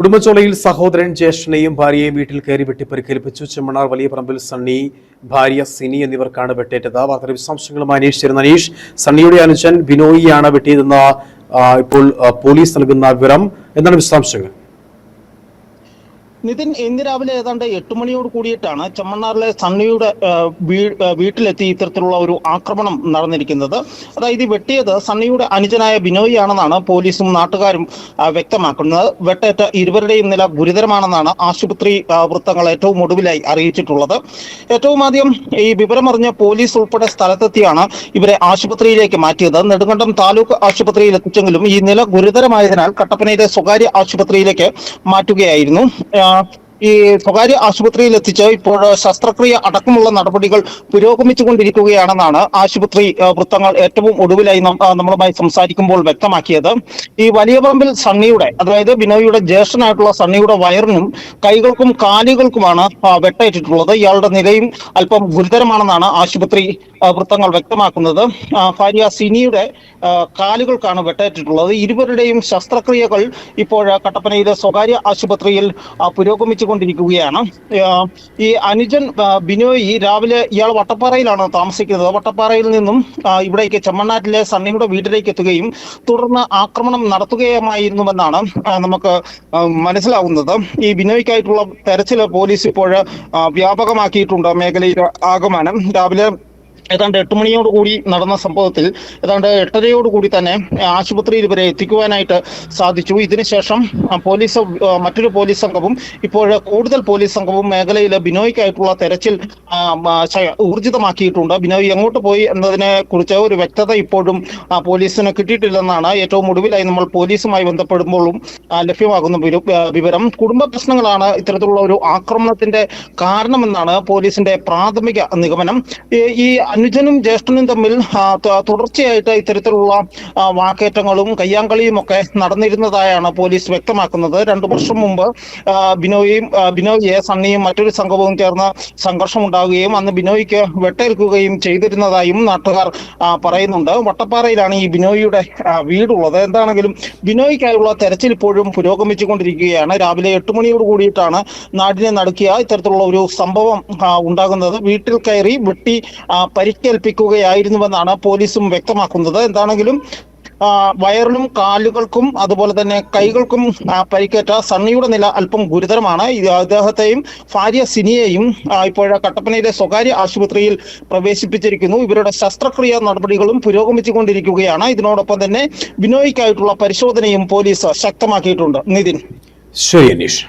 ഉടുമ്പച്ചോലയിൽ സഹോദരൻ ജ്യേഷ്ഠനെയും ഭാര്യയെയും വീട്ടിൽ കയറി വെട്ടി പരിക്കേൽപ്പിച്ചു ചെമ്മണാർ വലിയ പറമ്പിൽ സണ്ണി ഭാര്യ സിനി എന്നിവർക്കാണ് വെട്ടേറ്റത്. വാർത്തയുടെ വിശദാംശങ്ങളുമായി അനീഷ് ചേരുന്ന. അനീഷ് സണ്ണിയുടെ അനുജൻ ബിനോയിയാണ് വെട്ടിയതെന്ന ഇപ്പോൾ പോലീസ് നൽകുന്ന വിവരം. എന്താണ് വിശദാംശങ്ങൾ? നിതിൻ ഇന്ന് രാവിലെ ഏതാണ്ട് എട്ട് മണിയോട് കൂടിയിട്ടാണ് ചമ്മണ്ണാറിലെ സണ്ണിയുടെ വീട്ടിലെത്തി ഇത്തരത്തിലുള്ള ഒരു ആക്രമണം നടന്നിരിക്കുന്നത്. അതായത് വെട്ടിയത് സണ്ണിയുടെ അനുജനായ ബിനോയ് ആണെന്നാണ് പോലീസും നാട്ടുകാരും വ്യക്തമാക്കുന്നത്. വെട്ടേറ്റ ഇരുവരുടെയും നില ഗുരുതരമാണെന്നാണ് ആശുപത്രി വൃത്തങ്ങൾ ഏറ്റവും ഒടുവിലായി അറിയിച്ചിട്ടുള്ളത്. ഏറ്റവും ആദ്യം ഈ വിവരമറിഞ്ഞ പോലീസ് ഉൾപ്പെടെ സ്ഥലത്തെത്തിയാണ് ഇവരെ ആശുപത്രിയിലേക്ക് മാറ്റിയത്. നെടുങ്കണ്ടം താലൂക്ക് ആശുപത്രിയിൽ എത്തിച്ചെങ്കിലും ഈ നില ഗുരുതരമായതിനാൽ കട്ടപ്പനയിലെ സ്വകാര്യ ആശുപത്രിയിലേക്ക് മാറ്റുകയായിരുന്നു. Selam. ഈ സ്വകാര്യ ആശുപത്രിയിൽ എത്തിച്ച് ഇപ്പോൾ ശസ്ത്രക്രിയ അടക്കമുള്ള നടപടികൾ പുരോഗമിച്ചുകൊണ്ടിരിക്കുകയാണെന്നാണ് ആശുപത്രി വൃത്തങ്ങൾ ഏറ്റവും ഒടുവിലായി നമ്മളുമായി സംസാരിക്കുമ്പോൾ വ്യക്തമാക്കിയത്. ഈ വലിയ പറമ്പിൽ സണ്ണിയുടെ അതായത് ബിനോയിയുടെ ജ്യേഷ്ഠനായിട്ടുള്ള സണ്ണിയുടെ വയറിനും കൈകൾക്കും കാലുകൾക്കുമാണ് വെട്ടേറ്റിട്ടുള്ളത്. ഇയാളുടെ നിലയും അല്പം ഗുരുതരമാണെന്നാണ് ആശുപത്രി വൃത്തങ്ങൾ വ്യക്തമാക്കുന്നത്. ഭാര്യ സിനിയുടെ കാലുകൾക്കാണ് വെട്ടേറ്റിട്ടുള്ളത്. ഇരുവരുടെയും ശസ്ത്രക്രിയകൾ ഇപ്പോൾ കട്ടപ്പനയിലെ സ്വകാര്യ ആശുപത്രിയിൽ ആ, പുരോഗമിച്ചുകൊണ്ടിരിക്കുകയാണ് ആ, ഈ അനുജൻ ബിനോയി രാവിലെ ഇയാൾ വട്ടപ്പാറയിലാണ് താമസിക്കുന്നത്. വട്ടപ്പാറയിൽ നിന്നും ഇവിടേക്ക് ചെമ്മണ്ണാറ്റിലെ സണ്ണിയുടെ വീട്ടിലേക്ക് എത്തുകയും തുടർന്ന് ആക്രമണം നടത്തുകയുമായിരുന്നുവെന്നാണ് നമുക്ക് മനസ്സിലാവുന്നത്. ഈ ബിനോയ്ക്കായിട്ടുള്ള തെരച്ചിൽ പോലീസ് ഇപ്പോൾ വ്യാപകമാക്കിയിട്ടുണ്ട് മേഖലയിൽ ആഗമനം രാവിലെ ഏതാണ്ട് എട്ട് മണിയോട് കൂടി നടന്ന സംഭവത്തിൽ ഏതാണ്ട് എട്ടരയോട് കൂടി തന്നെ ആശുപത്രിയിൽ ഇവരെ എത്തിക്കുവാനായിട്ട് സാധിച്ചു. ഇതിനുശേഷം പോലീസ് മറ്റൊരു പോലീസ് സംഘവും ഇപ്പോൾ കൂടുതൽ പോലീസ് സംഘവും മേഖലയിൽ ബിനോയ്ക്കായിട്ടുള്ള തെരച്ചിൽ ഊർജിതമാക്കിയിട്ടുണ്ട്. ബിനോയ് എങ്ങോട്ട് പോയി എന്നതിനെ കുറിച്ച് ഒരു വ്യക്തത ഇപ്പോഴും പോലീസിന് കിട്ടിയിട്ടില്ലെന്നാണ് ഏറ്റവും ഒടുവിലായി നമ്മൾ പോലീസുമായി ബന്ധപ്പെടുമ്പോഴും ലഭ്യമാകുന്ന വിവരം. കുടുംബ പ്രശ്നങ്ങളാണ് ഇത്തരത്തിലുള്ള ഒരു ആക്രമണത്തിന്റെ കാരണമെന്നാണ് പോലീസിന്റെ പ്രാഥമിക നിഗമനം. ഈ അനുജനും ജ്യേഷ്ഠനും തമ്മിൽ തുടർച്ചയായിട്ട് ഇത്തരത്തിലുള്ള വാക്കേറ്റങ്ങളും കയ്യാങ്കളിയും ഒക്കെ നടന്നിരുന്നതായാണ് പോലീസ് വ്യക്തമാക്കുന്നത്. രണ്ടു വർഷം മുമ്പ് ബിനോയും ബിനോയെ സണ്ണിയും മറ്റൊരു സംഘവും ചേർന്ന് സംഘർഷം ഉണ്ടാവുകയും അന്ന് ബിനോയ്ക്ക് വെട്ടേൽക്കുകയും ചെയ്തിരുന്നതായും നാട്ടുകാർ പറയുന്നുണ്ട്. വട്ടപ്പാറയിലാണ് ഈ ബിനോയിയുടെ വീടുള്ളത്. എന്താണെങ്കിലും ബിനോയ്ക്കായുള്ള തെരച്ചിൽ ഇപ്പോഴും പുരോഗമിച്ചുകൊണ്ടിരിക്കുകയാണ്. രാവിലെ എട്ട് മണിയോട് കൂടിയിട്ടാണ് നാടിനെ നടുക്കിയ ഇത്തരത്തിലുള്ള ഒരു സംഭവം ഉണ്ടാകുന്നത്. വീട്ടിൽ കയറി വെട്ടി ആ, പരിക്കേൽപ്പിക്കുകയായിരുന്നുവെന്നാണ് പോലീസും വ്യക്തമാക്കുന്നത്. എന്താണെങ്കിലും വയറിലും കാലുകൾക്കും അതുപോലെ തന്നെ കൈകൾക്കും പരിക്കേറ്റ സണ്ണിയുടെ നില അല്പം ഗുരുതരമാണ്. അദ്ദേഹത്തെയും ഭാര്യ സിനിയെയും ഇപ്പോഴ കട്ടപ്പനയിലെ സ്വകാര്യ ആശുപത്രിയിൽ പ്രവേശിപ്പിച്ചിരിക്കുന്നു. ഇവരുടെ ശസ്ത്രക്രിയ നടപടികളും പുരോഗമിച്ചുകൊണ്ടിരിക്കുകയാണ്. ഇതിനോടൊപ്പം തന്നെ ബിനോയ്ക്കായിട്ടുള്ള പരിശോധനയും പോലീസ് ശക്തമാക്കിയിട്ടുണ്ട്. നിതിൻ. ശരി അനീഷ്.